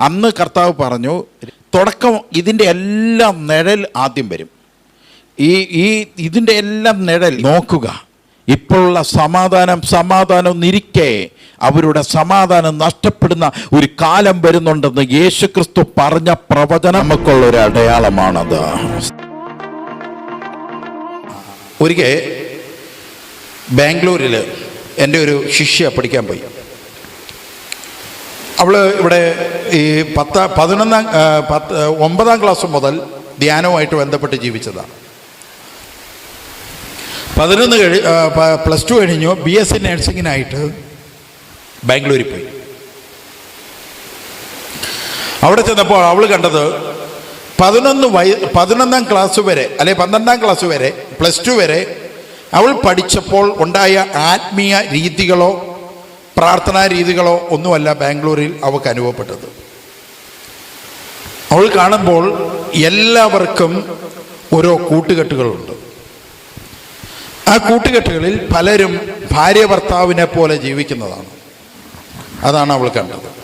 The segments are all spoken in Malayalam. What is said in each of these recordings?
അന്ന് കർത്താവ് പറഞ്ഞു തുടക്കം ഇതിന്റെ എല്ലാം നിഴൽ ആദ്യം വരും. ഈ ഈ ഇതിന്റെ എല്ലാം നിഴൽ നോക്കുക. ഇപ്പോഴുള്ള സമാധാനം സമാധാനം നിരിക്കെ അവരുടെ സമാധാനം നഷ്ടപ്പെടുന്ന ഒരു കാലം വരുന്നുണ്ടെന്ന് യേശുക്രിസ്തു പറഞ്ഞ പ്രവചനം നമുക്കുള്ള ഒരു അടയാളമാണത്. ഒരിക്കൽ ബാംഗ്ലൂരിൽ എന്റെ ഒരു ശിഷ്യ പഠിക്കാൻ പോയി. അവൾ ഇവിടെ ഈ പത്ത് പതിനൊന്നാം പത്ത് ഒമ്പതാം ക്ലാസ് മുതൽ ധ്യാനവുമായിട്ട് ബന്ധപ്പെട്ട് ജീവിച്ചതാണ് പതിനൊന്ന് കഴി പ്ലസ് ടു കഴിഞ്ഞു ബി എസ് സി നഴ്സിങ്ങിനായിട്ട് ബാംഗ്ലൂരിൽ പോയി. അവിടെ ചെന്നപ്പോൾ അവൾ കണ്ടത് പതിനൊന്ന് വയ പതിനൊന്നാം ക്ലാസ് വരെ അല്ലെ പന്ത്രണ്ടാം ക്ലാസ് വരെ പ്ലസ് ടു വരെ അവൾ പഠിച്ചപ്പോൾ ഉണ്ടായ ആത്മീയ രീതികളോ പ്രാർത്ഥനാ രീതികളോ ഒന്നുമല്ല ബാംഗ്ലൂരിൽ അവൾക്ക് അനുഭവപ്പെട്ടത്. അവൾ കാണുമ്പോൾ എല്ലാവർക്കും ഓരോ കൂട്ടുകെട്ടുകളുണ്ട്. ആ കൂട്ടുകെട്ടുകളിൽ പലരും ഭാര്യ ഭർത്താവിനെ പോലെ ജീവിക്കുന്നതാണ്. അതാണ് അവൾ കണ്ടത്.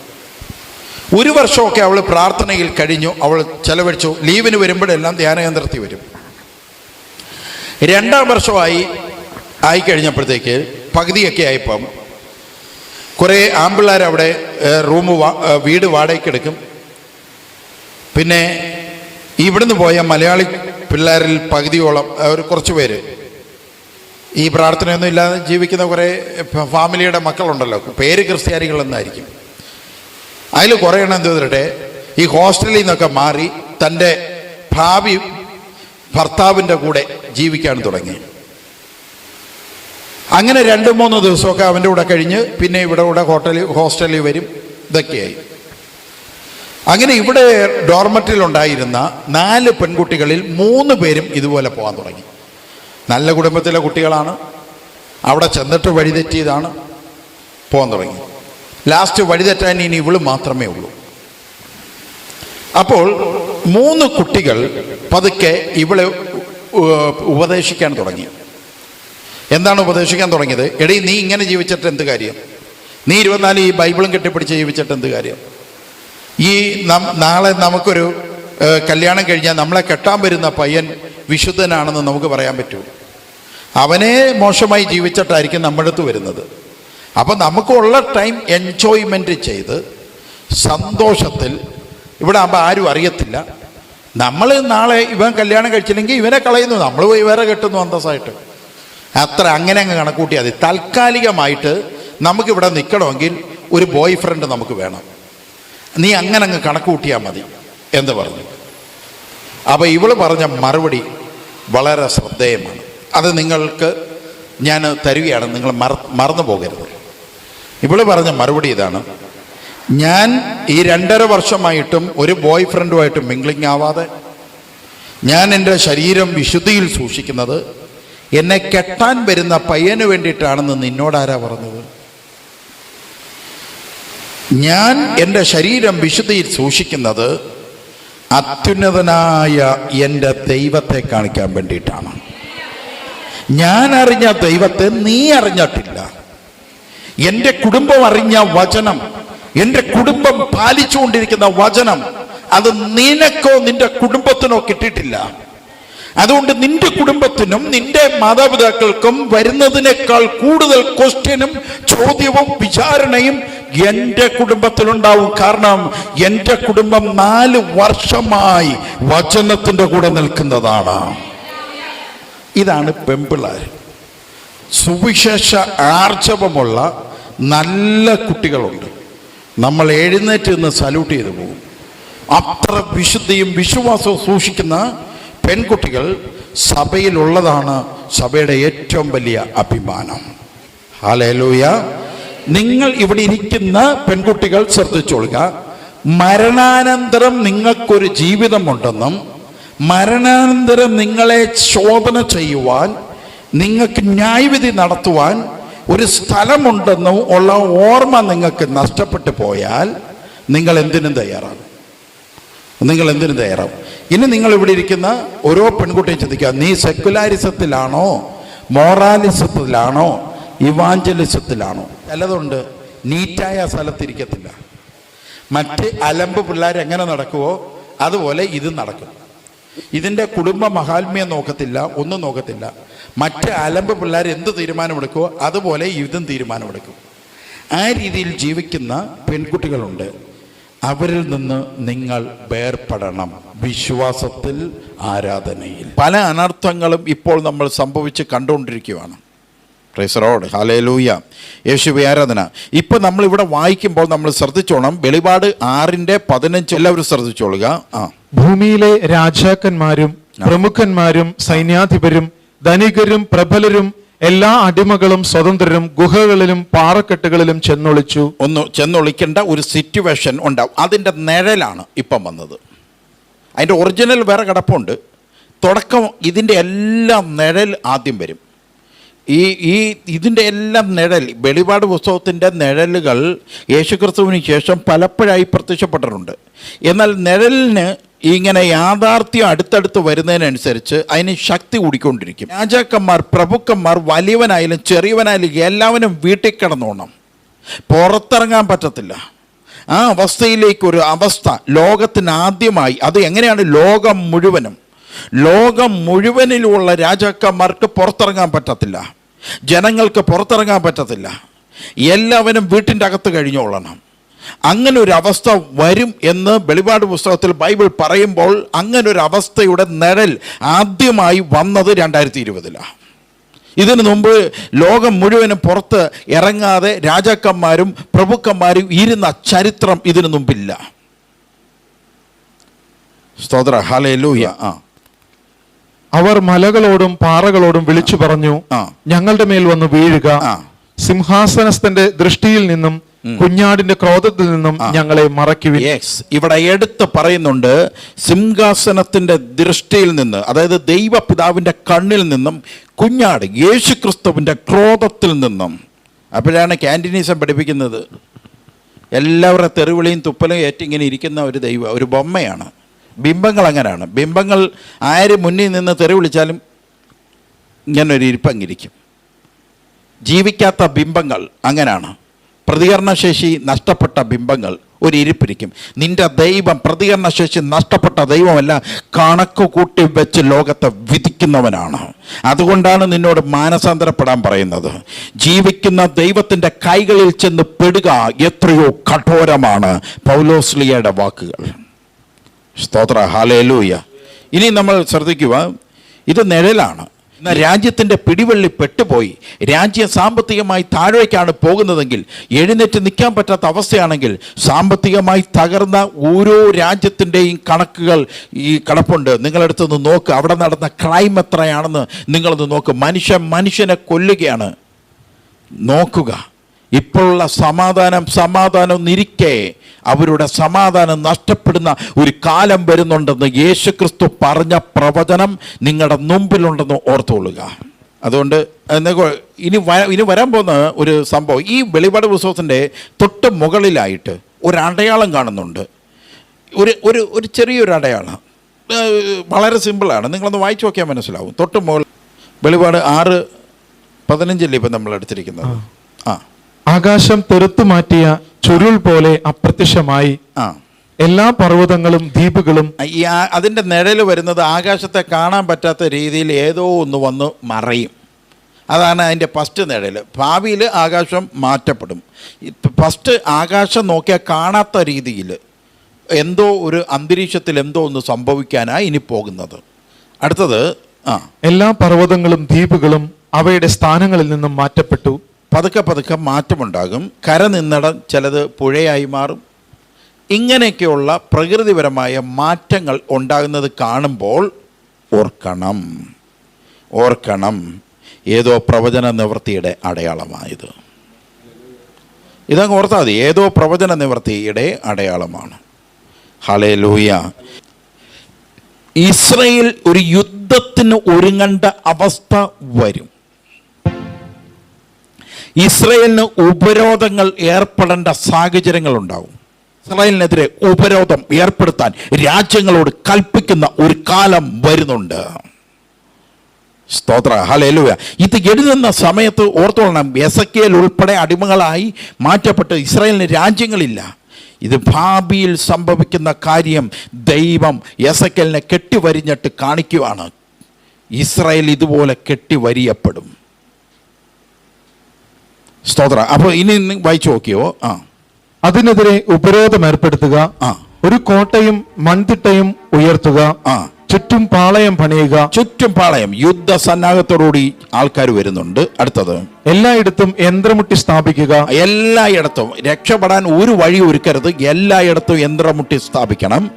ഒരു വർഷമൊക്കെ അവൾ പ്രാർത്ഥനയിൽ കഴിഞ്ഞു. അവൾ ചെലവഴിച്ചു. ലീവിന് വരുമ്പോഴെല്ലാം ധ്യാനകേന്ദ്രത്തിൽ വരും. രണ്ടാം വർഷമായി ആയി കഴിഞ്ഞപ്പോഴത്തേക്ക് പകുതിയൊക്കെ ആയപ്പം കുറേ ആമ്പിള്ളേർ അവിടെ റൂം വീട് വാടകയ്ക്ക് എടുക്കും. പിന്നെ ഇവിടുന്ന് പോയ മലയാളി പിള്ളേരിൽ പകുതിയോളം ഒരു കുറച്ച് പേര്. ഈ പ്രാർത്ഥനയൊന്നും ഇല്ലാതെ ജീവിക്കുന്ന കുറേ ഫാമിലിയുടെ മക്കളുണ്ടല്ലോ. പേര് ക്രിസ്ത്യാനികളെന്നായിരിക്കും. അതിൽ കുറേ എണ്ണം എന്ത് ചെയ്തിട്ടെ ഈ ഹോസ്റ്റലിൽ നിന്നൊക്കെ മാറി തന്റെ ഭാവി ഭർത്താവിന്റെ കൂടെ ജീവിക്കാൻ തുടങ്ങി. അങ്ങനെ രണ്ട് മൂന്ന് ദിവസമൊക്കെ അവന്റെ കൂടെ കഴിഞ്ഞ് പിന്നെ ഇവിടെ കൂടെ ഹോട്ടലിൽ ഹോസ്റ്റലിൽ വരും. ഇതൊക്കെയായി. അങ്ങനെ ഇവിടെ ഡോർമറ്റിലുണ്ടായിരുന്ന നാല് പെൺകുട്ടികളിൽ മൂന്ന് പേരും ഇതുപോലെ പോകാൻ തുടങ്ങി. നല്ല കുടുംബത്തിലെ കുട്ടികളാണ്. അവിടെ ചെന്നിട്ട് വഴിതെറ്റിയതാണ് പോകാൻ തുടങ്ങി. ലാസ്റ്റ് വഴിതെറ്റാൻ ഇനി ഇവൾ മാത്രമേ ഉള്ളൂ. അപ്പോൾ മൂന്ന് കുട്ടികൾ പതുക്കെ ഇവളെ ഉപദേശിക്കാൻ തുടങ്ങി. എന്താണ് ഉപദേശിക്കാൻ തുടങ്ങിയത്? എടീ നീ ഇങ്ങനെ ജീവിച്ചിട്ട് എന്ത് കാര്യം? നീ ഇരുപത്തിനാല് ഈ ബൈബിളും കെട്ടിപ്പിടിച്ച് ജീവിച്ചിട്ട് എന്ത് കാര്യം? ഈ നാളെ നമുക്കൊരു കല്യാണം കഴിഞ്ഞാൽ നമ്മളെ കെട്ടാൻ വരുന്ന പയ്യൻ വിശുദ്ധനാണെന്ന് നമുക്ക് പറയാൻ പറ്റൂ. അവനെ മോശമായി ജീവിച്ചിട്ടായിരിക്കും നമ്മുടെ അടുത്ത് വരുന്നത്. അപ്പം നമുക്കുള്ള ടൈം എൻജോയ്മെന്റ് ചെയ്ത് സന്തോഷത്തിൽ ഇവിടെ ആകുമ്പോൾ ആരും അറിയത്തില്ല. നമ്മൾ നാളെ ഇവൻ കല്യാണം കഴിച്ചില്ലെങ്കിൽ ഇവനെ കളയുന്നു. നമ്മൾ പോയി വേറെ കെട്ടുന്നു അന്തസ്സായിട്ട്. അത്ര അങ്ങനെ അങ്ങ് കണക്കൂട്ടിയാൽ മതി. താൽക്കാലികമായിട്ട് നമുക്കിവിടെ നിൽക്കണമെങ്കിൽ ഒരു ബോയ് ഫ്രണ്ട് നമുക്ക് വേണം. നീ അങ്ങനെ അങ്ങ് കണക്കൂട്ടിയാൽ മതി എന്ന് പറഞ്ഞു. അപ്പോൾ ഇവൾ പറഞ്ഞ മറുപടി വളരെ ശ്രദ്ധേയമാണ്. അത് നിങ്ങൾക്ക് ഞാൻ തരികയാണ്. നിങ്ങൾ മറ മറന്നു പോകരുത്. ഇവൾ പറഞ്ഞ മറുപടി ഇതാണ്. ഞാൻ ഈ രണ്ടര വർഷമായിട്ടും ഒരു ബോയ് ഫ്രണ്ടുമായിട്ടും മിംഗ്ലിംഗ് ആവാതെ ഞാൻ എന്റെ ശരീരം വിശുദ്ധിയിൽ സൂക്ഷിക്കുന്നത് എന്നെ കെട്ടാൻ വരുന്ന പയ്യന് വേണ്ടിയിട്ടാണെന്ന് നിന്നോടാരാ പറഞ്ഞത്? ഞാൻ എന്റെ ശരീരം വിശുദ്ധിയിൽ സൂക്ഷിക്കുന്നത് അത്യുന്നതനായ എന്റെ ദൈവത്തെ കാണിക്കാൻ വേണ്ടിയിട്ടാണ്. ഞാൻ അറിഞ്ഞ ദൈവത്തെ നീ അറിഞ്ഞിട്ടില്ല. എന്റെ കുടുംബം അറിഞ്ഞ വചനം എന്റെ കുടുംബം പാലിച്ചുകൊണ്ടിരിക്കുന്ന വചനം അത് നിനക്കോ നിന്റെ കുടുംബത്തിനോ കിട്ടിയിട്ടില്ല. അതുകൊണ്ട് നിന്റെ കുടുംബത്തിനും നിന്റെ മാതാപിതാക്കൾക്കും വരുന്നതിനേക്കാൾ കൂടുതൽ ക്വസ്റ്റ്യനും ചോദ്യവും വിചാരണയും എന്റെ കുടുംബത്തിലുണ്ടാവും. കാരണം എന്റെ കുടുംബം നാല് വർഷമായി വചനത്തിന്റെ കൂടെ നിൽക്കുന്നതാണ്. ഇതാണ് പെമ്പിളാർ സുവിശേഷ ആർജവമുള്ള നല്ല കുട്ടികളുണ്ട്. നമ്മൾ എഴുന്നേറ്റ് നിന്ന് സല്യൂട്ട് ചെയ്തു പോകും. അത്ര വിശുദ്ധിയും വിശ്വാസവും സൂക്ഷിക്കുന്ന പെൺകുട്ടികൾ സഭയിലുള്ളതാണ് സഭയുടെ ഏറ്റവും വലിയ അഭിമാനം. ഹാലേലൂയ നിങ്ങൾ ഇവിടെ ഇരിക്കുന്ന പെൺകുട്ടികൾ ശ്രദ്ധിച്ചോളുക മരണാനന്തരം നിങ്ങൾക്കൊരു ജീവിതമുണ്ടെന്നും മരണാനന്തരം നിങ്ങളെ ശോധന ചെയ്യുവാൻ നിങ്ങൾക്ക് ന്യായവിധി നടത്തുവാൻ ഒരു സ്ഥലമുണ്ടെന്നും ഉള്ള ഓർമ്മ നിങ്ങൾക്ക് നഷ്ടപ്പെട്ടു പോയാൽ നിങ്ങൾ എന്തിനും തയ്യാറാണ്. നിങ്ങൾ എന്തിനും തയ്യാറാവും. ഇനി നിങ്ങൾ ഇവിടെ ഇരിക്കുന്ന ഓരോ പെൺകുട്ടിയും ചിന്തിക്കുക നീ സെക്കുലാരിസത്തിലാണോ മോറാലിസത്തിലാണോ ഇവാഞ്ചലിസത്തിലാണോ? ചിലതുണ്ട് നീറ്റായ സ്ഥലത്തിരിക്കത്തില്ല. മറ്റ് അലമ്പ് പിള്ളേർ എങ്ങനെ നടക്കുവോ അതുപോലെ ഇത് നടക്കും. ഇതിന്റെ കുടുംബ മഹാത്മ്യം നോക്കത്തില്ല ഒന്നും നോക്കത്തില്ല. മറ്റ് അലമ്പ് പിള്ളേർ എന്ത് തീരുമാനമെടുക്കുവോ അതുപോലെ ഇതും തീരുമാനമെടുക്കും. ആ രീതിയിൽ ജീവിക്കുന്ന പെൺകുട്ടികളുണ്ട്. അവരിൽ നിന്ന് നിങ്ങൾ വേർപെടണം. വിശ്വാസത്തിൽ ആരാധനയിൽ. പല അനർത്ഥങ്ങളും ഇപ്പോൾ നമ്മൾ സംഭവിച്ച് കണ്ടുകൊണ്ടിരിക്കുകയാണ് പ്രൈസറോഡ് ഹാലേലൂയ യേശുവി ആരാധന. ഇപ്പം നമ്മളിവിടെ വായിക്കുമ്പോൾ നമ്മൾ ശ്രദ്ധിച്ചോണം. വെളിപാട് ആറിന്റെ പതിനഞ്ച്. എല്ലാവരും ശ്രദ്ധിച്ചോളുക. ആ. ഭൂമിയിലെ രാജാക്കന്മാരും പ്രമുഖന്മാരും സൈന്യാധിപരും ധനികരും പ്രബലരും എല്ലാ അടിമകളും സ്വതന്ത്രരും ഗുഹകളിലും പാറക്കെട്ടുകളിലും ചെന്നൊളിച്ചു. ഒന്ന് ചെന്നൊളിക്കേണ്ട ഒരു സിറ്റുവേഷൻ ഉണ്ടാവും. അതിന്റെ നിഴലാണ് ഇപ്പം വന്നത്. അതിന്റെ ഒറിജിനൽ വേറെ കിടപ്പുണ്ട്. തുടക്കം ഇതിന്റെ എല്ലാം നിഴൽ ആദ്യം വരും. ഈ ഈ ഇതിന്റെ എല്ലാം നിഴൽ വെളിപാട് പുസ്തകത്തിന്റെ നിഴലുകൾ യേശുക്രിസ്തുവിന് ശേഷം പലപ്പോഴായി പ്രത്യക്ഷപ്പെട്ടിട്ടുണ്ട്. എന്നാൽ നിഴലിന് ഇങ്ങനെ യാഥാർത്ഥ്യം അടുത്തടുത്ത് വരുന്നതിനനുസരിച്ച് അതിന് ശക്തി കൂടിക്കൊണ്ടിരിക്കും. രാജാക്കന്മാർ പ്രഭുക്കന്മാർ വലിയവനായാലും ചെറിയവനായാലും എല്ലാവരും വീട്ടിൽ കിടന്നോണം. പുറത്തിറങ്ങാൻ പറ്റത്തില്ല. ആ അവസ്ഥയിലേക്കൊരു അവസ്ഥ ലോകത്തിന് ആദ്യമായി. അത് എങ്ങനെയാണ്? ലോകം മുഴുവനും. ലോകം മുഴുവനിലുള്ള രാജാക്കന്മാർക്ക് പുറത്തിറങ്ങാൻ പറ്റത്തില്ല. ജനങ്ങൾക്ക് പുറത്തിറങ്ങാൻ പറ്റത്തില്ല. എല്ലാവരും വീട്ടിന്റെ അകത്ത് കഴിഞ്ഞോളണം. അങ്ങനെ ഒരു അവസ്ഥ വരും എന്ന് വെളിപാട് പുസ്തകത്തിൽ ബൈബിൾ പറയുമ്പോൾ അങ്ങനെ ഒരു അവസ്ഥയുടെ നിഴൽ ആദ്യമായി വന്നത് രണ്ടായിരത്തി ഇരുപതിലാണ് ഇതിനു മുമ്പ് ലോകം മുഴുവനും പുറത്ത് ഇറങ്ങാതെ രാജാക്കന്മാരും പ്രഭുക്കന്മാരും ഇരുന്ന ചരിത്രം ഇതിനു മുമ്പില്ല. സ്തോത്ര. ഹലൂയ ആ. അവർ മലകളോടും പാറകളോടും വിളിച്ചു പറഞ്ഞു ഞങ്ങളുടെ മേൽ വന്ന് വീഴുക. സിംഹാസനസ്ഥന്റെ ദൃഷ്ടിയിൽ നിന്നും കുഞ്ഞാടിന്റെ ക്രോധത്തിൽ നിന്നും ഞങ്ങളെ മറക്കി ഇവിടെ എടുത്ത് പറയുന്നുണ്ട് സിംഹാസനത്തിന്റെ ദൃഷ്ടിയിൽ നിന്ന് അതായത് ദൈവപിതാവിന്റെ കണ്ണിൽ നിന്നും കുഞ്ഞാട് യേശു ക്രിസ്തുവിന്റെ ക്രോധത്തിൽ നിന്നും. അപ്പോഴാണ് ക്യാന്റീനീസം പഠിപ്പിക്കുന്നത്. എല്ലാവരുടെ തെറിവിളിയും തുപ്പലും ഏറ്റിങ്ങനെ ഇരിക്കുന്ന ഒരു ദൈവം ഒരു ബൊമ്മയാണ്. ബിംബങ്ങൾ അങ്ങനെയാണ്. ബിംബങ്ങൾ ആര് മുന്നിൽ നിന്ന് തെറി വിളിച്ചാലും ഇങ്ങനൊരു ഇരിപ്പങ്ങിരിക്കും ജീവിക്കാത്ത ബിംബങ്ങൾ അങ്ങനെയാണ് പ്രതികരണശേഷി നഷ്ടപ്പെട്ട ബിംബങ്ങൾ ഒരു ഇരിപ്പിരിക്കും നിന്റെ ദൈവം പ്രതികരണശേഷി നഷ്ടപ്പെട്ട ദൈവമല്ല കണക്ക് കൂട്ടി വെച്ച് ലോകത്തെ വിധിക്കുന്നവനാണ്. അതുകൊണ്ടാണ് നിന്നോട് മാനസാന്തരപ്പെടാൻ പറയുന്നത്. ജീവിക്കുന്ന ദൈവത്തിന്റെ കൈകളിൽ ചെന്ന് പെടുക എത്രയോ കഠോരമാണ് പൗലോസ്ലിയയുടെ വാക്കുകൾ. സ്തോത്ര. ഹാലേലൂയ ഇനി നമ്മൾ ശ്രദ്ധിക്കുക ഇത് നിഴലാണ്. എന്നാൽ രാജ്യത്തിന്റെ പിടിവള്ളി പെട്ടുപോയി. രാജ്യം സാമ്പത്തികമായി താഴേക്കാണ് പോകുന്നതെങ്കിൽ എഴുന്നേറ്റ് നിൽക്കാൻ പറ്റാത്ത അവസ്ഥയാണെങ്കിൽ സാമ്പത്തികമായി തകർന്ന ഓരോ രാജ്യത്തിന്റെയും കണക്കുകൾ ഈ കണക്കുണ്ട് നിങ്ങളെടുത്തൊന്ന് നോക്ക്. അവിടെ നടന്ന ക്രൈം എത്രയാണെന്ന് നിങ്ങളൊന്ന് നോക്ക്. മനുഷ്യൻ മനുഷ്യനെ കൊല്ലുകയാണ്. നോക്കുക. ഇപ്പോഴുള്ള സമാധാനം സമാധാനം നിരിക്കെ അവരുടെ സമാധാനം നഷ്ടപ്പെടുന്ന ഒരു കാലം വരുന്നുണ്ടെന്ന് യേശു ക്രിസ്തു പറഞ്ഞ പ്രവചനം നിങ്ങളുടെ മുമ്പിലുണ്ടെന്ന് ഓർത്തുകൊള്ളുക. അതുകൊണ്ട് ഇനി ഇനി വരാൻ പോകുന്ന ഒരു സംഭവം ഈ വെളിപാട് പുസ്തകത്തിന്റെ തൊട്ട് മുകളിലായിട്ട് ഒരു അടയാളം കാണുന്നുണ്ട്. ഒരു ഒരു ഒരു ചെറിയൊരു അടയാളം. വളരെ സിമ്പിളാണ്. നിങ്ങളൊന്ന് വായിച്ചു നോക്കിയാൽ മനസ്സിലാവും. തൊട്ട് മുകളിൽ വെളിപാട് ആറ് പതിനഞ്ചല്ലേ ഇപ്പം നമ്മൾ എടുത്തിരിക്കുന്നത്? ആ. ആകാശം തെറുത്തു മാറ്റിയ ചുരുൾ പോലെ അപ്രത്യക്ഷമായി. ആ. എല്ലാ പർവതങ്ങളും ദ്വീപുകളും അതിന്റെ നിഴൽ വരുന്നത് ആകാശത്തെ കാണാൻ പറ്റാത്ത രീതിയിൽ ഏതോ ഒന്ന് വന്ന് മറയും. അതാണ് അതിന്റെ ഫസ്റ്റ് നിഴൽ ഭാവിയിൽ ആകാശം മാറ്റപ്പെടും. ഫസ്റ്റ് ആകാശം നോക്കിയാൽ കാണാത്ത രീതിയിൽ എന്തോ ഒരു അന്തരീക്ഷത്തിൽ എന്തോ ഒന്ന് സംഭവിക്കാനാണ് ഇനി പോകുന്നത്. അടുത്തത് ആ. എല്ലാ പർവതങ്ങളും ദ്വീപുകളും അവയുടെ സ്ഥാനങ്ങളിൽ നിന്നും മാറ്റപ്പെട്ടു. പതുക്കെ പതുക്കെ മാറ്റമുണ്ടാകും. കര നിന്നിടം ചിലത് പുഴയായി മാറും. ഇങ്ങനെയൊക്കെയുള്ള പ്രകൃതിപരമായ മാറ്റങ്ങൾ ഉണ്ടാകുന്നത് കാണുമ്പോൾ ഓർക്കണം. ഓർക്കണം. ഏതോ പ്രവചന നിവൃത്തിയുടെ അടയാളമായത്. ഇതങ്ങ് ഓർത്താൽ മതി. ഏതോ പ്രവചന നിവൃത്തിയുടെ അടയാളമാണ്. ഹലേ ലൂയ ഇസ്രയേൽ ഒരു യുദ്ധത്തിന് ഒരുങ്ങേണ്ട അവസ്ഥ വരും. ഇസ്രയേലിന് ഉപരോധങ്ങൾ ഏർപ്പെടേണ്ട സാഹചര്യങ്ങൾ ഉണ്ടാവും ഇസ്രായേലിനെതിരെ ഉപരോധം ഏർപ്പെടുത്താൻ രാജ്യങ്ങളോട് കൽപ്പിക്കുന്ന ഒരു കാലം വരുന്നുണ്ട്. സ്തോത്ര. ഹലേലുവ ഇത് എഴുതുന്ന സമയത്ത് ഓർത്തോളണം. എസക്കിയൽ ഉൾപ്പെടെ അടിമകളായി മാറ്റപ്പെട്ട് ഇസ്രായേലിന് രാജ്യങ്ങളില്ല. ഇത് ഭാവിയിൽ സംഭവിക്കുന്ന കാര്യം ദൈവം എസക്കലിനെ കെട്ടിവരിഞ്ഞിട്ട് കാണിക്കുവാണ്. ഇസ്രായേൽ ഇതുപോലെ കെട്ടിവരിയപ്പെടും. സ്തോത്ര. അപ്പോൾ ഇനി വായിച്ചു നോക്കിയോ? ആ. അതിനെതിരെ ഉപരോധം ഏർപ്പെടുത്തുക. ആ. ഒരു കോട്ടയും മൺതിട്ടയും ഉയർത്തുക. ആ. ചുറ്റും പാളയം പണിയുക. ചുറ്റും പാളയം. യുദ്ധ സന്നാഹത്തോടുകൂടി ആൾക്കാർ വരുന്നുണ്ട്. അടുത്തത്. എല്ലായിടത്തും യന്ത്രമുട്ടി സ്ഥാപിക്കുക. എല്ലായിടത്തും. രക്ഷപ്പെടാൻ ഒരു വഴി ഒരുക്കരുത്. എല്ലായിടത്തും യന്ത്രമുട്ടി സ്ഥാപിക്കണം.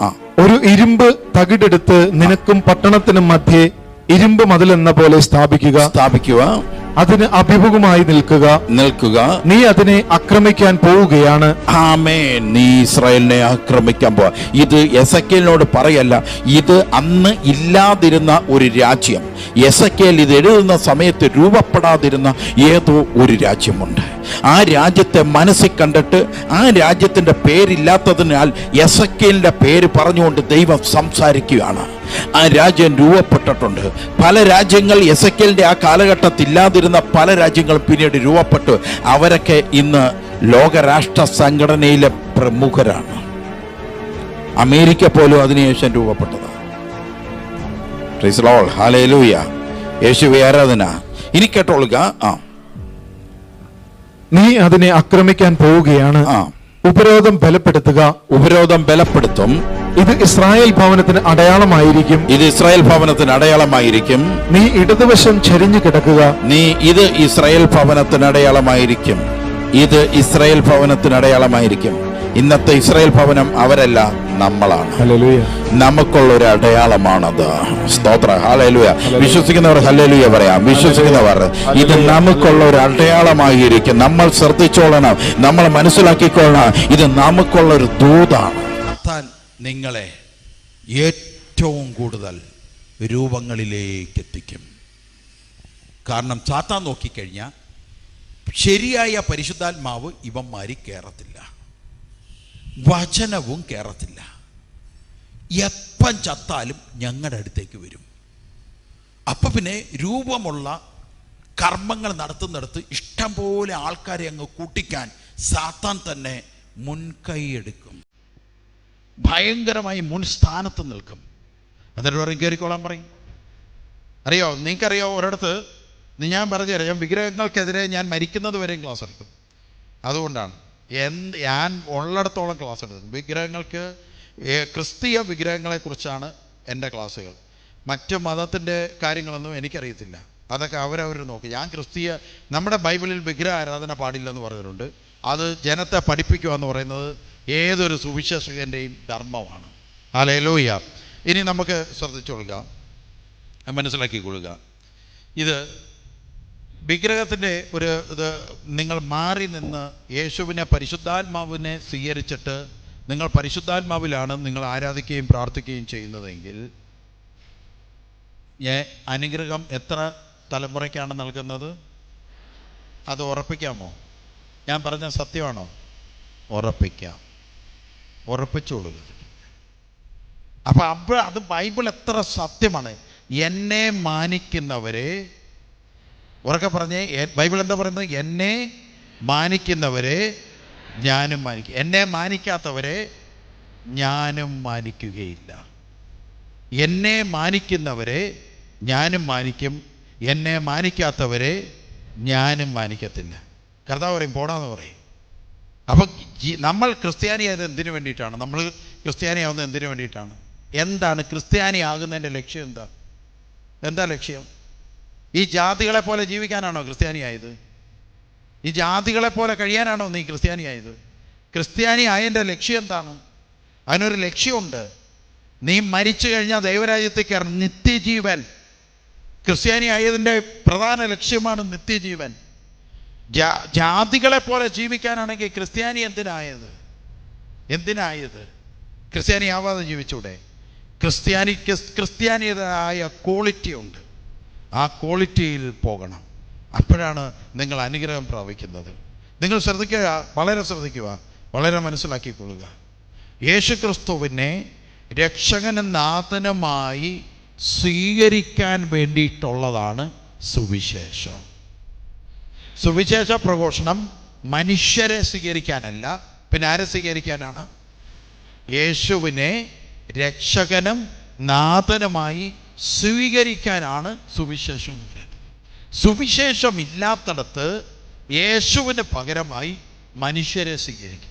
ആ. ഒരു ഇരുമ്പ് തകിടെടുത്ത് നിനക്കും പട്ടണത്തിനും മധ്യേ ഇരുമ്പ് മതിൽ എന്ന പോലെ സ്ഥാപിക്കുക. സ്ഥാപിക്കുക. അതിന് അഭിമുഖമായി നിൽക്കുക. നിൽക്കുക. നീ അതിനെ ആക്രമിക്കാൻ പോവുകയാണ്. ആമേ നീ ഇസ്രായേലിനെ ആക്രമിക്കാൻ പോവാ. ഇത് എസക്കേലിനോട് പറയല്ല. ഇത് അന്ന് ഇല്ലാതിരുന്ന ഒരു രാജ്യം. എസക്കേൽ ഇത് എഴുതുന്ന സമയത്ത് രൂപപ്പെടാതിരുന്ന ഏതോ ഒരു രാജ്യമുണ്ട്. ആ രാജ്യത്തെ മനസ്സിൽ കണ്ടിട്ട് ആ രാജ്യത്തിന്റെ പേരില്ലാത്തതിനാൽ എസക്കേലിന്റെ പേര് പറഞ്ഞുകൊണ്ട് ദൈവം സംസാരിക്കുകയാണ്. ആ രാജ്യം രൂപപ്പെട്ടിട്ടുണ്ട്. പല രാജ്യങ്ങൾ എസക്കേലിന്റെ ആ കാലഘട്ടത്തിൽ ഇല്ലാതിരുന്ന പല രാജ്യങ്ങളും പിന്നീട് രൂപപ്പെട്ടു. അവരൊക്കെ ഇന്ന് ലോകരാഷ്ട്ര സംഘടനയിലെ പ്രമുഖരാണ്. അമേരിക്ക പോലും അതിനുശേഷം രൂപപ്പെട്ടത് ഹാലേലൂയ യേശുവെ ആരാധന. ഇനി കേട്ടോളുക. ആ. നീ അതിനെ ആക്രമിക്കാൻ പോവുകയാണ്. ഉപരോധം ബലപ്പെടുത്തുക. ഉപരോധം ബലപ്പെടുത്തും. ഇത് ഇസ്രായേൽ ഭവനത്തിന് അടയാളമായിരിക്കും. ഇത് ഇസ്രായേൽ ഭവനത്തിന് അടയാളമായിരിക്കും. നീ ഇടതുവശം ചരിഞ്ഞു കിടക്കുക. നീ ഇത് ഇസ്രായേൽ ഭവനത്തിന് അടയാളമായിരിക്കും. ഇത് ഇസ്രായേൽ ഭവനത്തിന് അടയാളമായിരിക്കും. ഇന്നത്തെ ഇസ്രായേൽ ഭവനം അവരല്ല നമ്മളാണ്. നമുക്കുള്ള ഒരു അടയാളമാണത്. സ്തോത്ര. ഹലലുയ വിശ്വസിക്കുന്നവർ ഹലലുയ പറയാം. വിശ്വസിക്കുന്നവർ ഇത് നമുക്കുള്ള ഒരു അടയാളമായിരിക്കും. നമ്മൾ ശ്രദ്ധിച്ചോളണം. നമ്മൾ മനസ്സിലാക്കിക്കൊള്ളണം. ഇത് നമുക്കുള്ള ഒരു ദൂതാണ്. നിങ്ങളെ ഏറ്റവും കൂടുതൽ രൂപങ്ങളിലേക്ക് എത്തിക്കും കാരണം ചാത്താൻ നോക്കിക്കഴിഞ്ഞാൽ ശരിയായ പരിശുദ്ധാത്മാവ് ഇവന്മാരി കയറത്തില്ല വചനവും കയറത്തില്ല എപ്പം ചത്താലും ഞങ്ങളുടെ അടുത്തേക്ക് വരും. അപ്പം പിന്നെ രൂപമുള്ള കർമ്മങ്ങൾ നടത്തുന്നിടത്ത് ഇഷ്ടം പോലെ ആൾക്കാരെ അങ്ങ് കൂട്ടിക്കാൻ സാത്താൻ തന്നെ മുൻകൈ എടുക്കും. ഭയങ്കരമായി മുൻ സ്ഥാനത്ത് നിൽക്കും. എന്നിട്ട് പറയും കയറിക്കോളാൻ പറയും. അറിയോ നിങ്ങൾക്കറിയോ ഒരിടത്ത് ഞാൻ പറഞ്ഞു തരാം ഞാൻ വിഗ്രഹങ്ങൾക്കെതിരെ ഞാൻ മരിക്കുന്നത് വരെയും ക്ലാസ് എടുക്കും. അതുകൊണ്ടാണ്. എന്ത് ഞാൻ ഉള്ളിടത്തോളം ക്ലാസ് എടുക്കും. വിഗ്രഹങ്ങൾക്ക് ക്രിസ്തീയ വിഗ്രഹങ്ങളെക്കുറിച്ചാണ് എന്റെ ക്ലാസ്സുകൾ. മറ്റ് മതത്തിന്റെ കാര്യങ്ങളൊന്നും എനിക്കറിയത്തില്ല. അതൊക്കെ അവരവർ നോക്കി. ഞാൻ ക്രിസ്തീയ നമ്മുടെ ബൈബിളിൽ വിഗ്രഹ ആരാധന പാടില്ലെന്ന് പറഞ്ഞിട്ടുണ്ട്. അത് ജനത്തെ പഠിപ്പിക്കുക എന്ന് പറയുന്നത് ഏതൊരു സുവിശേഷകന്റെയും ധർമ്മമാണ്. അലേലൂയ ഇനി നമുക്ക് ശ്രദ്ധിച്ചുകൊള്ളുക മനസ്സിലാക്കിക്കൊള്ളുക ഇത് വിഗ്രഹത്തിന്റെ ഒരു ഇത് നിങ്ങൾ മാറി നിന്ന് യേശുവിനെ പരിശുദ്ധാത്മാവിനെ സ്വീകരിച്ചിട്ട് നിങ്ങൾ പരിശുദ്ധാത്മാവിലാണ് നിങ്ങൾ ആരാധിക്കുകയും പ്രാർത്ഥിക്കുകയും ചെയ്യുന്നതെങ്കിൽ അനുഗ്രഹം എത്ര തലമുറയ്ക്കാണ് നൽകുന്നത്? അത് ഉറപ്പിക്കാമോ? ഞാൻ പറഞ്ഞ സത്യമാണോ? ഉറപ്പിക്കാം. ഉറപ്പിച്ചോളുക അപ്പൊ അപ്പോൾ അത് ബൈബിൾ എത്ര സത്യമാണ്. എന്നെ മാനിക്കുന്നവരെ ഉറക്കെ പറഞ്ഞേ ബൈബിൾ എന്താ പറയുന്നത്? എന്നെ മാനിക്കുന്നവരെ ഞാനും മാനിക്കും. എന്നെ മാനിക്കാത്തവരെ ഞാനും മാനിക്കുകയില്ല. എന്നെ മാനിക്കുന്നവരെ ഞാനും മാനിക്കും. എന്നെ മാനിക്കാത്തവരെ ഞാനും മാനിക്കത്തില്ല. കർത്താവ് പറയും പോടാന്ന് പറയും. അപ്പം നമ്മൾ ക്രിസ്ത്യാനിയായത് എന്തിനു വേണ്ടിയിട്ടാണ്? നമ്മൾ ക്രിസ്ത്യാനിയാവുന്നത് എന്തിനു വേണ്ടിയിട്ടാണ്? എന്താണ് ക്രിസ്ത്യാനി ആകുന്നതിന്റെ ലക്ഷ്യം എന്താ? എന്താ ലക്ഷ്യം? ഈ ജാതികളെ പോലെ ജീവിക്കാനാണോ ക്രിസ്ത്യാനിയായത്? ഈ ജാതികളെ പോലെ കഴിയാനാണോ നീ ക്രിസ്ത്യാനിയായത്? ക്രിസ്ത്യാനി ആയതിന്റെ ലക്ഷ്യം എന്താണ്? അതിനൊരു ലക്ഷ്യമുണ്ട്. നീ മരിച്ചു കഴിഞ്ഞാൽ ദൈവരാജ്യത്തിൽ കയറും നിത്യജീവൻ. ക്രിസ്ത്യാനി ആയതിന്റെ പ്രധാന ലക്ഷ്യമാണ് നിത്യജീവൻ. ജാതികളെ പോലെ ജീവിക്കാനാണെങ്കിൽ ക്രിസ്ത്യാനി എന്തിനായത്? എന്തിനായത്? ക്രിസ്ത്യാനി ആവാതെ ജീവിച്ചൂടെ? ക്രിസ്ത്യാനിക്ക് ക്രിസ്ത്യാനിയതായ ക്വാളിറ്റി ഉണ്ട്. ആ ക്വാളിറ്റിയിൽ പോകണം. അപ്പോഴാണ് നിങ്ങൾ അനുഗ്രഹം പ്രാപിക്കുന്നത്. നിങ്ങൾ ശ്രദ്ധിക്കുക വളരെ ശ്രദ്ധിക്കുക വളരെ മനസ്സിലാക്കിക്കൊള്ളുക. യേശു ക്രിസ്തുവിനെ രക്ഷകനും നാഥനുമായി സ്വീകരിക്കാൻ വേണ്ടിയിട്ടുള്ളതാണ് സുവിശേഷം. സുവിശേഷ പ്രഘോഷണം മനുഷ്യരെ സ്വീകരിക്കാനല്ല പിന്നെ ആരെ സ്വീകരിക്കാനാണ്? യേശുവിനെ രക്ഷകനും നാഥനുമായി സ്വീകരിക്കാനാണ് സുവിശേഷം സുവിശേഷം ഇല്ലാത്തടത്ത് യേശുവിന് പകരമായി മനുഷ്യരെ സ്വീകരിക്കും.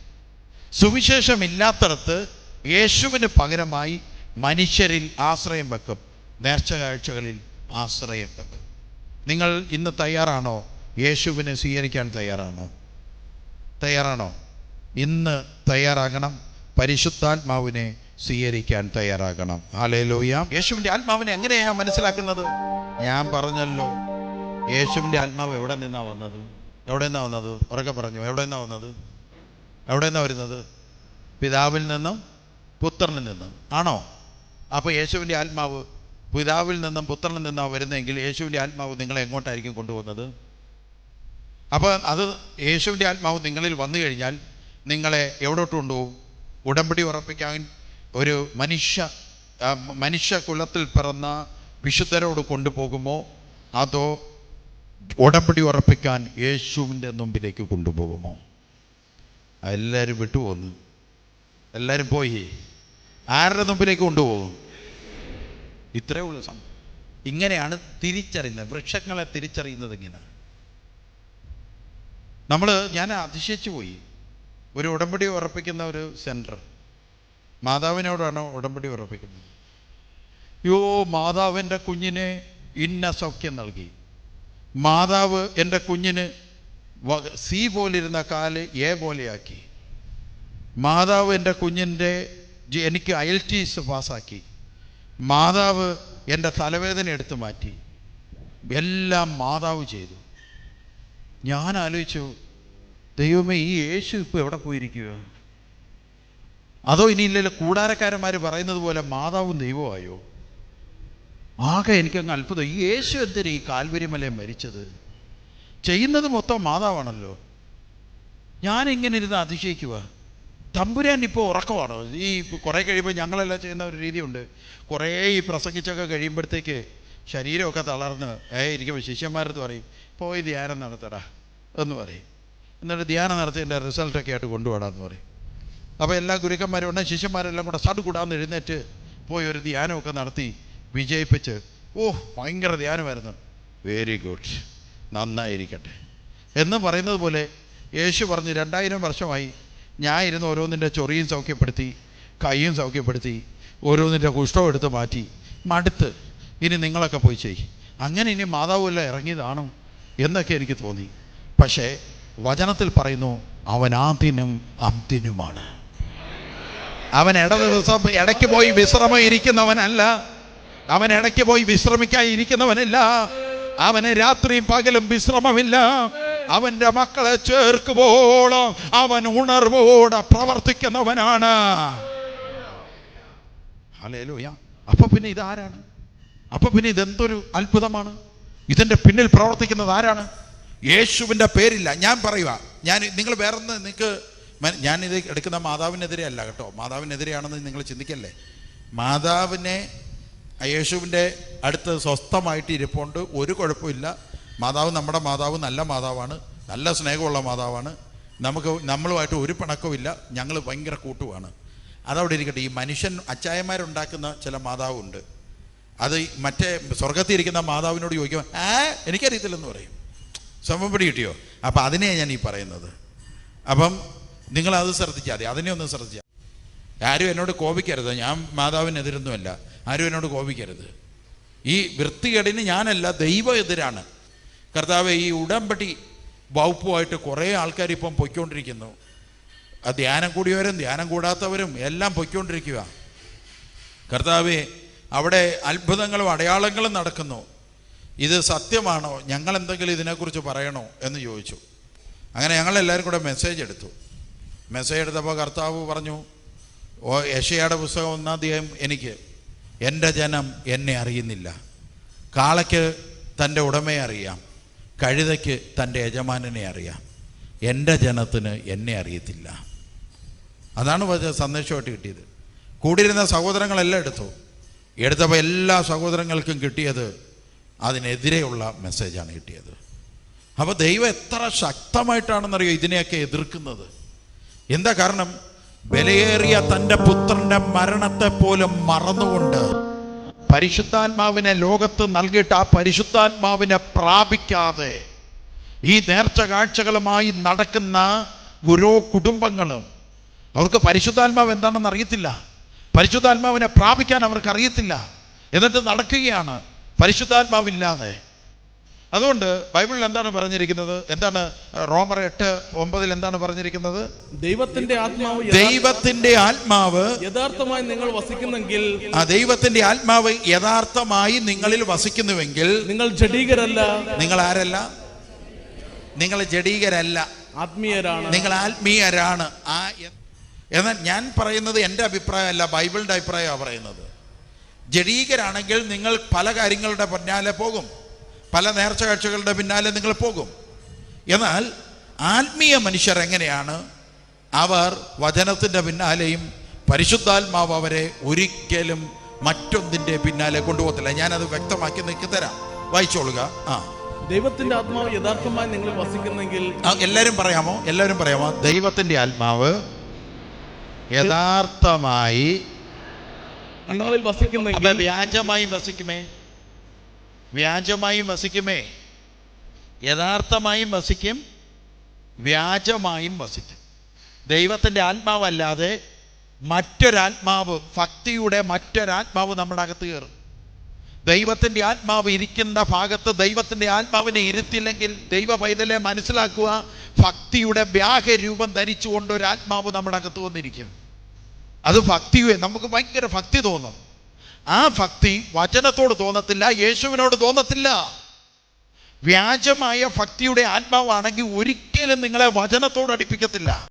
സുവിശേഷം ഇല്ലാത്തടത്ത് യേശുവിന് പകരമായി മനുഷ്യരിൽ ആശ്രയം വെക്കും. നേർച്ച കാഴ്ചകളിൽ ആശ്രയം വെക്കും. നിങ്ങൾ ഇന്ന് തയ്യാറാണോ? യേശുവിനെ സ്വീകരിക്കാൻ തയ്യാറാണോ? തയ്യാറാണോ? ഇന്ന് തയ്യാറാകണം. പരിശുദ്ധാത്മാവിനെ സ്വീകരിക്കാൻ തയ്യാറാകണം. ഹാലേലൂയ യേശുവിന്റെ ആത്മാവിനെ എങ്ങനെയാണ് മനസ്സിലാക്കുന്നത്? ഞാൻ പറഞ്ഞല്ലോ. യേശുവിന്റെ ആത്മാവ് എവിടെ നിന്നാണ് വന്നത്? എവിടെ നിന്നാണ് വന്നത്? ഉറക്കെ പറഞ്ഞു. എവിടെ നിന്നാണ് വന്നത്? എവിടെ നിന്നാണ് വരുന്നത്? പിതാവിൽ നിന്നും പുത്രനിൽ നിന്നും. ആണോ? അപ്പോൾ യേശുവിന്റെ ആത്മാവ് പിതാവിൽ നിന്നും പുത്രനിൽ നിന്നാണ് വരുന്നതെങ്കിൽ യേശുവിന്റെ ആത്മാവ് നിങ്ങളെ എങ്ങോട്ടായിരിക്കും കൊണ്ടുപോകുന്നത്? അപ്പോൾ അത് യേശുവിന്റെ ആത്മാവ് നിങ്ങളിൽ വന്നു കഴിഞ്ഞാൽ നിങ്ങളെ എവിടോട്ട് കൊണ്ടുപോകും? ഉടമ്പടി ഉറപ്പിക്കാൻ ഒരു മനുഷ്യ മനുഷ്യ കുലത്തിൽ പിറന്ന വിശുദ്ധരോട് കൊണ്ടുപോകുമോ? അതോ ഉടമ്പടി ഉറപ്പിക്കാൻ യേശുവിന്റെ മുമ്പിലേക്ക് കൊണ്ടുപോകുമോ? എല്ലാവരും വിട്ടുപോകുന്നു എല്ലാവരും പോയി. ആരുടെ മുമ്പിലേക്ക് കൊണ്ടുപോകും? ഇത്രേ ഉള്ളൂ സം ഇങ്ങനെയാണ് തിരിച്ചറിയുന്നത്. വൃക്ഷങ്ങളെ തിരിച്ചറിയുന്നത് ഇങ്ങനെ. നമ്മൾ ഞാൻ അതിശയിച്ചു പോയി. ഒരു ഉടമ്പടി ഉറപ്പിക്കുന്ന ഒരു സെന്റർ മാതാവിനോടാണ് ഉടമ്പടി ഉറപ്പിക്കുന്നത്. യോ മാതാവിന്റെ കുഞ്ഞിനെ ഇന്ന സൗഖ്യം നൽകി. മാതാവ് എന്റെ കുഞ്ഞിന് സി പോലിരുന്ന കാൽ എ പോലെയാക്കി. മാതാവ് എന്റെ കുഞ്ഞിന്റെ എനിക്ക് എസ് പാസ്സാക്കി. മാതാവ് എന്റെ തലവേദന എടുത്തു മാറ്റി. എല്ലാം മാതാവ് ചെയ്തു. ഞാൻ ആലോചിച്ചു ദൈവമേ ഈ യേശു ഇപ്പോൾ എവിടെ പോയിരിക്കുക? അതോ ഇനി ഇല്ലല്ലോ കൂടാരക്കാരന്മാർ പറയുന്നത് പോലെ മാതാവും ദൈവമായോ ആകെ എനിക്കങ്ങ് അത്ഭുതം. ഈ യേശു എന്തിന് ഈ കാൽവരിമല മരിച്ചത്? ചെയ്യുന്നത് മൊത്തം മാതാവാണല്ലോ. ഞാൻ ഇങ്ങനെ ഇരുന്ന് അതിശയിക്കുക തമ്പുരാൻ ഇപ്പോൾ ഉറക്കമാണോ? ഈ കുറേ കഴിയുമ്പോൾ ഞങ്ങളെല്ലാം ചെയ്യുന്ന ഒരു രീതിയുണ്ട്. കുറേ ഈ പ്രസംഗിച്ചൊക്കെ കഴിയുമ്പോഴത്തേക്ക് ശരീരമൊക്കെ തളർന്ന് ഏ ഇരിക്കുമ്പോൾ ശിഷ്യന്മാരത് പറയും പോയി ധ്യാനം നടത്തടാ എന്ന് പറയും. എന്നിട്ട് ധ്യാനം നടത്തിയതിന്റെ റിസൾട്ടൊക്കെ ആയിട്ട് കൊണ്ടുപോടാന്ന് പറയും. അപ്പോൾ എല്ലാ ഗുരുക്കന്മാരും ഉണ്ടെങ്കിൽ ശിഷ്യന്മാരെല്ലാം കൂടെ സടുകൂടാന്ന് എഴുന്നേറ്റ് പോയി ഒരു ധ്യാനമൊക്കെ നടത്തി വിജയിപ്പിച്ച് ഓ ഭയങ്കര ധ്യാനമായിരുന്നു. Very good നന്നായിരിക്കട്ടെ. എന്ന് പറയുന്നത് പോലെ യേശു പറഞ്ഞു രണ്ടായിരം വർഷമായി ഞാൻ ഇരുന്ന് ഓരോന്നിന്റെ ചൊറിയും സൗഖ്യപ്പെടുത്തി കൈയും സൗഖ്യപ്പെടുത്തി ഓരോന്നിന്റെ കുഷ്ഠവും എടുത്ത് മാറ്റി മടുത്ത് ഇനി നിങ്ങളൊക്കെ പോയി ചെയ്യും അങ്ങനെ ഇനി മാതാവെല്ലാം ഇറങ്ങിയതാണ് എന്നൊക്കെ എനിക്ക് തോന്നി. പക്ഷേ വചനത്തിൽ പറയുന്നു അവൻ ആദ്യനും അന്തിനുമാണ് അവൻ ഇട ദിവസം ഇടയ്ക്ക് പോയി വിശ്രമം ഇരിക്കുന്നവനല്ല അവൻ ഇടയ്ക്ക് പോയി വിശ്രമിക്കാൻ ഇരിക്കുന്നവനല്ല അവന് രാത്രിയും പകലും വിശ്രമമില്ല. അവന്റെ മക്കളെ ചേർക്കുമ്പോളോ അവൻ ഉണർവോടെ പ്രവർത്തിക്കുന്നവനാണ്. ഹല്ലേലൂയ. അപ്പൊ പിന്നെ ഇതാരാണ്? അപ്പൊ പിന്നെ ഇതെന്തൊരു അത്ഭുതമാണ്? ഇതിന്റെ പിന്നിൽ പ്രവർത്തിക്കുന്നത് ആരാണ്? യേശുവിന്റെ പേരില്ല. ഞാൻ പറയുക ഞാൻ നിങ്ങൾ വേറെ നിങ്ങൾക്ക് ഞാൻ ഞാനിത് എടുക്കുന്ന മാതാവിനെതിരെ അല്ല കേട്ടോ. മാതാവിനെതിരെയാണെന്ന് നിങ്ങൾ ചിന്തിക്കല്ലേ? മാതാവിനെ യേശുവിന്റെ അടുത്ത് സ്വസ്ഥമായിട്ട് ഇരിപ്പുണ്ട്. ഒരു കുഴപ്പമില്ല. മാതാവ് നമ്മുടെ മാതാവ് നല്ല മാതാവാണ്. നല്ല സ്നേഹമുള്ള മാതാവാണ്. നമുക്ക് നമ്മളുമായിട്ട് ഒരു പിണക്കവുമില്ല. ഞങ്ങൾ ഭയങ്കര കൂട്ടുവാണ്. അതവിടെ ഇരിക്കട്ടെ. ഈ മനുഷ്യൻ അച്ചായന്മാരുണ്ടാക്കുന്ന ചില മാതാവുണ്ട്. അത് മറ്റേ സ്വർഗത്തിൽ ഇരിക്കുന്ന മാതാവിനോട് ചോദിക്കുമ്പോൾ ഏ എനിക്കറിയത്തില്ലെന്ന് പറയും. സമപ്പടി കിട്ടിയോ? അപ്പം അതിനെയാണ് ഞാൻ ഈ പറയുന്നത്. അപ്പം നിങ്ങളത് ശ്രദ്ധിച്ചാൽ മതി. അതിനെ ഒന്ന് ശ്രദ്ധിച്ചാൽ ആരും എന്നോട് കോപിക്കരുത്. ഞാൻ മാതാവിനെതിരൊന്നുമല്ല. ആരും എന്നോട് കോപിക്കരുത്. ഈ വൃത്തികേടിന് ഞാനല്ല ദൈവം എതിരാണ് കർത്താവ് ഈ ഉടമ്പടി വകുപ്പുമായിട്ട് കുറേ ആൾക്കാർ ഇപ്പം പൊയ്ക്കൊണ്ടിരിക്കുന്നു ധ്യാനം കൂടിയവരും ധ്യാനം കൂടാത്തവരും എല്ലാം പൊയ്ക്കൊണ്ടിരിക്കുക കർത്താവെ അവിടെ അത്ഭുതങ്ങളും അടയാളങ്ങളും നടക്കുന്നു. ഇത് സത്യമാണോ? ഞങ്ങൾ എന്തെങ്കിലും ഇതിനെക്കുറിച്ച് പറയണോ എന്ന് ചോദിച്ചു. അങ്ങനെ ഞങ്ങൾ ഞങ്ങളെല്ലാവരും കൂടെ മെസ്സേജ് എടുത്തു. മെസ്സേജ് എടുത്തപ്പോൾ കർത്താവ് പറഞ്ഞു ഓ യഷയുടെ പുസ്തകം ഒന്നാം അധ്യായം എനിക്ക്. എന്റെ ജനം എന്നെ അറിയുന്നില്ല. കാളയ്ക്ക് തന്റെ ഉടമയെ അറിയാം. കഴുതയ്ക്ക് തന്റെ യജമാനനെ അറിയാം. എന്റെ ജനത്തിന് എന്നെ അറിയത്തില്ല. അതാണ് സന്ദേശമായിട്ട് കിട്ടിയത്. കൂടിയിരുന്ന സഹോദരങ്ങളെല്ലാം എടുത്തു. എടുത്തപ്പോൾ എല്ലാ സഹോദരങ്ങൾക്കും കിട്ടിയത് അതിനെതിരെയുള്ള മെസ്സേജാണ് കിട്ടിയത്. അപ്പോൾ ദൈവം എത്ര ശക്തമായിട്ടാണെന്നറിയോ ഇതിനെയൊക്കെ എതിർക്കുന്നത്? എന്താ കാരണം? വിലയേറിയ തന്റെ പുത്രന്റെ മരണത്തെ പോലും മറന്നുകൊണ്ട് പരിശുദ്ധാത്മാവിനെ ലോകത്ത് നൽകിയിട്ട് ആ പരിശുദ്ധാത്മാവിനെ പ്രാപിക്കാതെ ഈ നേർച്ച കാഴ്ചകളുമായി നടക്കുന്ന ഓരോ കുടുംബങ്ങളും അവർക്ക് പരിശുദ്ധാത്മാവ് എന്താണെന്ന് അറിയത്തില്ല. പരിശുദ്ധാത്മാവിനെ പ്രാപിക്കാൻ അവർക്ക് അറിയത്തില്ല. എന്നിട്ട് നടക്കുകയാണ്. പരിശുദ്ധാത്മാവില്ലാതെ. അതുകൊണ്ട് ബൈബിളിൽ എന്താണ് പറഞ്ഞിരിക്കുന്നത്? എന്താണ്? റോമർ എട്ട് ഒമ്പതിൽ എന്താണ് പറഞ്ഞിരിക്കുന്നത്? ദൈവത്തിന്റെ ആത്മാവ് ദൈവത്തിന്റെ ആത്മാവ് യഥാർത്ഥമായി നിങ്ങൾ വസിക്കുന്നെങ്കിൽ ആ ദൈവത്തിന്റെ ആത്മാവ് യഥാർത്ഥമായി നിങ്ങളിൽ വസിക്കുന്നുവെങ്കിൽ നിങ്ങൾ ജഡീകരല്ല. നിങ്ങൾ ആരല്ല? നിങ്ങൾ ജഡീകരല്ല. ആത്മീയരാണ്. നിങ്ങൾ ആത്മീയരാണ്. ആ എന്നാൽ ഞാൻ പറയുന്നത് എന്റെ അഭിപ്രായമല്ല ബൈബിളിന്റെ അഭിപ്രായമാണ് പറയുന്നത്. ജഡീകരാണെങ്കിൽ നിങ്ങൾ പല കാര്യങ്ങളുടെ പിന്നാലെ പോകും. പല നേർച്ച കാഴ്ചകളുടെ പിന്നാലെ നിങ്ങൾ പോകും. എന്നാൽ ആത്മീയ മനുഷ്യർ എങ്ങനെയാണ്? അവർ വചനത്തിന്റെ പിന്നാലെയും പരിശുദ്ധാത്മാവ് അവരെ ഒരിക്കലും മറ്റൊന്നിന്റെ പിന്നാലെ കൊണ്ടുപോകത്തില്ല. ഞാനത് വ്യക്തമാക്കി നിൽക്കി തരാം. വായിച്ചോളുക. ആ. ദൈവത്തിന്റെ ആത്മാവ് യഥാർത്ഥമായി നിങ്ങൾ വസിക്കുന്നെങ്കിൽ എല്ലാവരും പറയാമോ? എല്ലാവരും പറയാമോ? ദൈവത്തിന്റെ ആത്മാവ് യഥാർത്ഥമായി വ്യാജമായി വസിക്കുന്നെങ്കിൽ വസിക്കുമേ. വ്യാജമായും വസിക്കുമേ. യഥാർത്ഥമായും വസിക്കും വ്യാജമായും വസിക്കും. ദൈവത്തിന്റെ ആത്മാവല്ലാതെ മറ്റൊരാത്മാവ് ഭക്തിയുടെ മറ്റൊരാത്മാവ് നമ്മുടെ അകത്ത് കയറും. ദൈവത്തിന്റെ ആത്മാവ് ഇരിക്കുന്ന ഭാഗത്ത് ദൈവത്തിന്റെ ആത്മാവിനെ ഇരുത്തില്ലെങ്കിൽ ദൈവ പൈതലെ മനസ്സിലാക്കുക ഭക്തിയുടെ വ്യാഹരൂപം ധരിച്ചുകൊണ്ട് ഒരു ആത്മാവ് നമ്മുടെ അകത്ത് വന്നിരിക്കും. അത് ഭക്തിയെ നമുക്ക് ഭയങ്കര ഭക്തി തോന്നും. ആ ഭക്തി വചനത്തോട് തോന്നത്തില്ല യേശുവിനോട് തോന്നത്തില്ല. വ്യാജമായ ഭക്തിയുടെ ആത്മാവാണെങ്കിൽ ഒരിക്കലും നിങ്ങളെ വചനത്തോട് അടുപ്പിക്കത്തില്ല.